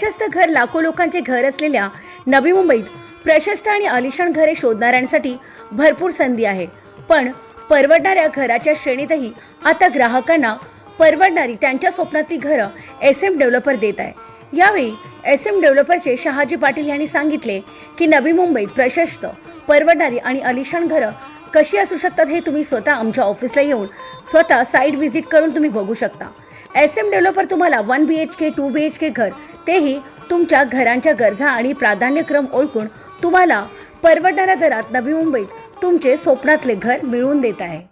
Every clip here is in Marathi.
प्रशस्त घर लाखो लोकांचे घर असलेल्या नवी मुंबईत प्रशस्त आणि आलिशान घरे शोधणाऱ्यांसाठी भरपूर संधी आहे. पण परवडणाऱ्या घराच्या श्रेणीतही आता ग्राहकांना परवडणारी त्यांच्या स्वप्नातली घरं एस एम डेव्हलपर देत आहे. यावेळी एस एम डेव्हलपरचे शहाजी पाटील यांनी सांगितले की नवी मुंबईत प्रशस्त परवडणारी आणि अलिशान घरं कशी असू शकतात हे तुम्ही स्वतः आमच्या ऑफिसला येऊन स्वतः साईट व्हिजिट करून तुम्ही बघू शकता. एस एम डेव्हलपर तुम्हाला one B H K two B H K घर तेही तुमच्या घरांच्या गरजा आणि प्राधान्यक्रम ओळखून तुम्हाला परवडणाऱ्या दरात नवी मुंबईत तुमचे स्वप्नातले घर मिळवून देत आहे.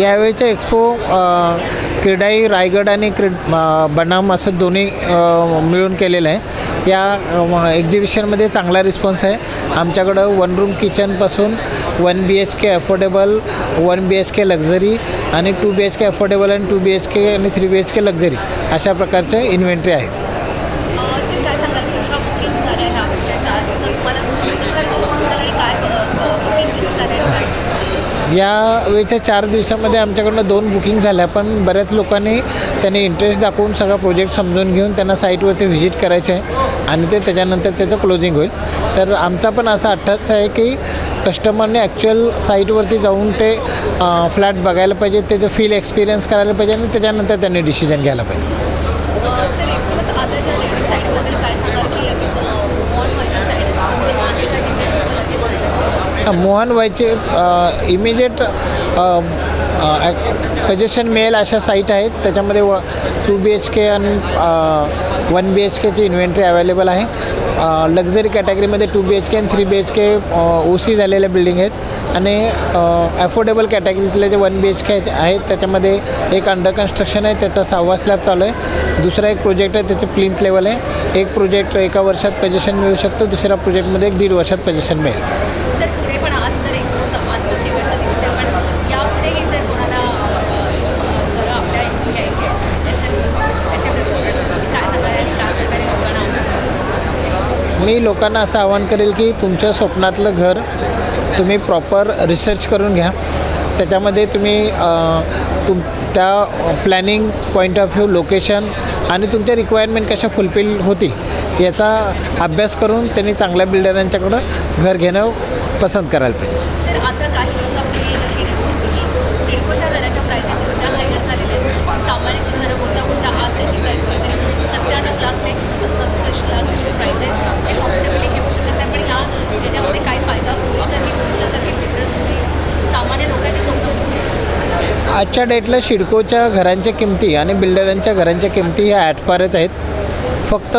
यावेळीचा एक्सपो क्रीडाई रायगड आणि क्रीड बनाम असं दोन्ही मिळून केलेलं आहे. या एक्झिबिशनमध्ये चांगला रिस्पॉन्स आहे. आमच्याकडं one room किचनपासून one B H K affordable one B H K luxury आणि two B H K affordable आणि टू बी एच के आणि three B H K luxury अशा प्रकारचे इन्व्हेंटरी आहे असेल काय सांगाल कशा बुकिंग झाल्या ह्या पुढच्या चार दिवसात तुम्हाला कसा रिस्पॉन्स मिळाला आणि काय बुकिंग किती झाल्या आणि काय या वेळच्या चार दिवसामध्ये आमच्याकडनं दोन बुकिंग झाल्या पण बऱ्याच लोकांनी त्यांनी इंटरेस्ट दाखवून सगळा प्रोजेक्ट समजून घेऊन त्यांना साईटवरती व्हिजिट करायचे आहे आणि ते त्याच्यानंतर त्याचं क्लोजिंग होईल. तर आमचा पण असा अट्टाच आहे की कस्टमरने ॲक्च्युअल साईटवरती जाऊन ते फ्लॅट बघायला पाहिजे त्याचं फील एक्सपिरियन्स करायला पाहिजे आणि त्याच्यानंतर त्यांनी डिसिजन घ्यायला पाहिजे. मोहन व्हायचे इमिजिएट सजेशन मिळेल अशा साईट आहेत. त्याच्यामध्ये व टू बी एच के आणि वन बी एच केची इन्व्हेंटरी अवेलेबल आहे. लक्झरी कॅटेगरीमध्ये टू बी एच के आणि three B H K O C झालेल्या बिल्डिंग आहेत. आणि अफोर्डेबल कॅटेगरीतले जे वन बी एच के आहेत त्याच्यामध्ये एक अंडर कन्स्ट्रक्शन आहे. त्याचा सहावा स्लॅब चालू आहे. दुसरा एक प्रोजेक्ट आहे त्याचं प्लिंथ लेवल आहे. एक प्रोजेक्ट एका वर्षात पजेशन मिळू शकतं. दुसऱ्या प्रोजेक्टमध्ये एक दीड वर्षात पजेशन मिळेल सर पुढे पण आज तर एक्सपो आजचा शेवटचा दिवस आहे पण यापुढेही जर कोणाला अं, घरं आपल्या इथून घ्यायचे एस एम एस एम तुम्ही काय सांगाल आणि काय प्रकारे लोकांना आवडतं? मी लोकांना असं आवाहन करेल की तुमच्या स्वप्नातलं घर तुम्ही प्रॉपर रिसर्च करून घ्या. त्याच्यामध्ये तुम्ही तुम त्या planning point of view location आणि तुमच्या रिक्वायरमेंट कशा फुलफिल होतील याचा अभ्यास करून त्यांनी चांगल्या बिल्डरांच्याकडं घर घेणं पसंत करायला पाहिजे. सिडकोच्या घराच्या प्राइसेस एवढ्या हायर झालेल्या आहेत. सामान्याची घरं बोलता बोलता आज त्यांची प्राईस कुठेतरी सत्त्याण्णव लाख ते सदुसष्ट लाख अशी प्राईस आहे. जे कम्फर्टेबली घेऊ शकत नाही. पण ह्या याच्यामध्ये काय फायदा होईल का? की तुमच्यासारखे बिल्डर्स होईल सामान्य लोकांची स्वप्न होईल आजच्या डेटला शिडकोच्या घरांच्या किमती आणि बिल्डरांच्या घरांच्या किमती ह्या ॲटपारच आहेत. फक्त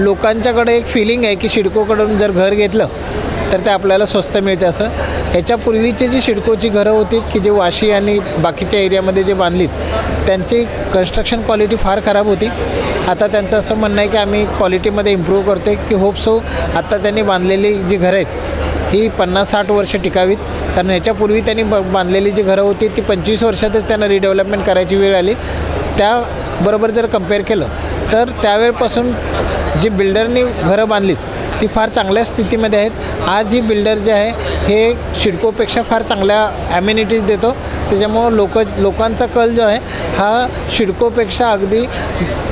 लोकांच्याकडे एक फिलिंग आहे की शिडकोकडून जर घर घेतलं तर ते आपल्याला स्वस्त मिळते असं. ह्याच्यापूर्वीची जी शिडकोची घरं होती की जे वाशी आणि बाकीच्या एरियामध्ये जे बांधलीत त्यांची कन्स्ट्रक्शन क्वालिटी फार खराब होती. आता त्यांचं असं म्हणणं आहे की आम्ही क्वालिटीमध्ये इम्प्रूव्ह करतो की होप सो आत्ता त्यांनी बांधलेली जी घरं आहेत ही पन्नास साठ वर्ष टिकावीत. कारण ह्याच्यापूर्वी त्यांनी ब बांधलेली जी घरं होती ती पंचवीस वर्षातच त्यांना रिडेव्हलपमेंट करायची वेळ आली. त्याबरोबर जर कंपेअर केलं तर त्यावेळपासून जी बिल्डरनी घरं बांधलीत ती फार चांगल्या स्थितीमध्ये आहेत. आज ही बिल्डर जे आहे हे शिडकोपेक्षा फार चांगल्या ॲम्युनिटीज देतो. त्याच्यामुळं लोक लोकांचा कल जो आहे हा शिडकोपेक्षा अगदी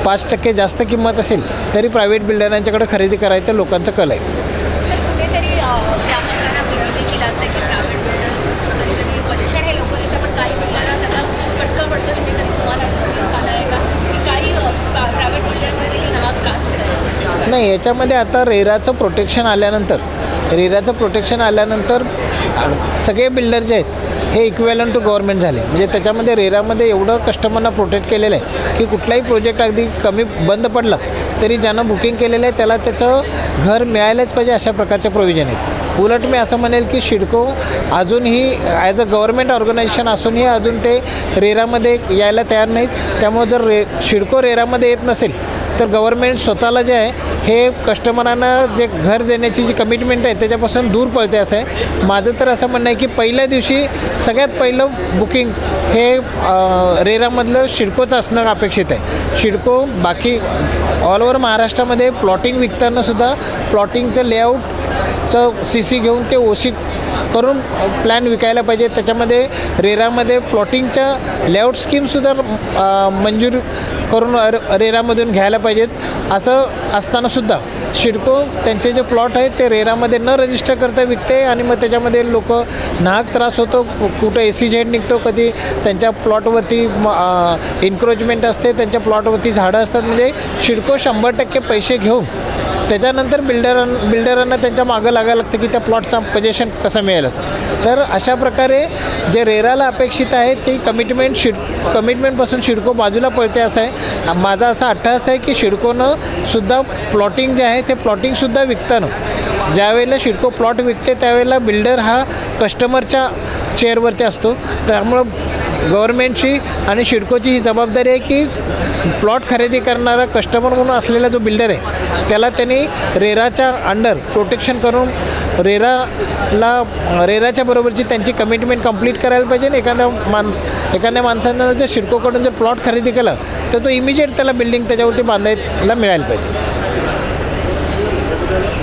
पाच टक्के जास्त किंमत असेल तरी प्रायव्हेट बिल्डरांच्याकडे खरेदी करायचा लोकांचा कल आहे. सर हे पण काही त्याचा फटका पडतो कधी तुम्हाला असं झालं आहे का की काही प्रायव्हेट बिल्डरमध्ये देखील नाहक त्रास होत आहे नाही याच्यामध्ये आता रेराचं प्रोटेक्शन आल्यानंतर रेराचं प्रोटेक्शन आल्यानंतर सगळे बिल्डर जे आहेत हे इक्वेलन टू गव्हर्नमेंट झाले. म्हणजे त्याच्यामध्ये रेरामध्ये एवढं कस्टमरना प्रोटेक्ट केलेलं आहे की कुठलाही प्रोजेक्ट अगदी कमी बंद पडलं तरी ज्यानं बुकिंग केलेलं आहे त्याला त्याचं घर मिळायलाच पाहिजे अशा प्रकारचे प्रोव्हिजन आहेत. उलट मी असं म्हणेल की शिडको अजूनही ॲज अ गव्हर्नमेंट ऑर्गनायझेशन असूनही अजून ते रेरामध्ये यायला तयार नाहीत. त्यामुळे जर रे शिडको रेरामध्ये येत नसेल तर गव्हर्मेंट स्वतःला जे आहे हे कस्टमरांना जे घर देण्याची जी कमिटमेंट आहे त्याच्यापासून दूर पळते असं आहे. माझं तर असं म्हणणं आहे की पहिल्या दिवशी सगळ्यात पहिलं बुकिंग हे रेरामधलं शिडकोचं असणं अपेक्षित आहे. शिडको बाकी ऑल ओव्हर महाराष्ट्रामध्ये प्लॉटिंग विकतानासुद्धा प्लॉटिंगचं लेआउट चं सी सी घेऊन ते ओशी करून प्लॅन विकायला पाहिजे. त्याच्यामध्ये रेरामध्ये प्लॉटिंगच्या लेआउट स्कीमसुद्धा मंजूर करून अर- रेरामधून घ्यायला पाहिजेत. असं असतानासुद्धा शिडको त्यांचे जे प्लॉट आहेत ते रेरामध्ये न रजिस्टर करता विकते आणि मग त्याच्यामध्ये लोक नाहक त्रास होतो. कु- कुठं ए सी झेड निघतो कधी त्यांच्या प्लॉटवरती इन्क्रोचमेंट असते त्यांच्या प्लॉटवरती झाडं असतात. म्हणजे शिडको शंभर टक्के पैसे घेऊन त्याच्यानंतर बिल्डरां बिल्डरांना त्यांच्या मागं लागायला लागतं की त्या प्लॉटचा पजेशन कसं मिळेल असं. तर अशा प्रकारे जे रेराला अपेक्षित आहे ती कमिटमेंट शिड कमिटमेंटपासून शिडको बाजूला पळते असं आहे. माझा असा अट्टहास आहे की शिडकोनं सुद्धा प्लॉटिंग जे आहे आहे ते प्लॉटिंगसुद्धा विकताना ज्यावेळेला शिडको प्लॉट विकते त्यावेळेला बिल्डर हा कस्टमरच्या चेअरवरती असतो. त्यामुळं गव्हर्मेंटची आणि शिडकोची ही जबाबदारी आहे की प्लॉट खरेदी करणारा कस्टमर म्हणून असलेला जो बिल्डर आहे त्याला त्यांनी रेराच्या अंडर प्रोटेक्शन करून रेराला रेराच्या बरोबरची त्यांची कमिटमेंट कंप्लीट करायला पाहिजे आणि एखाद्या मान एखाद्या माणसानं जर शिडकोकडून जर प्लॉट खरेदी केला तर तो इमिजिएट त्याला बिल्डिंग त्याच्यावरती बांधायला मिळायला पाहिजे.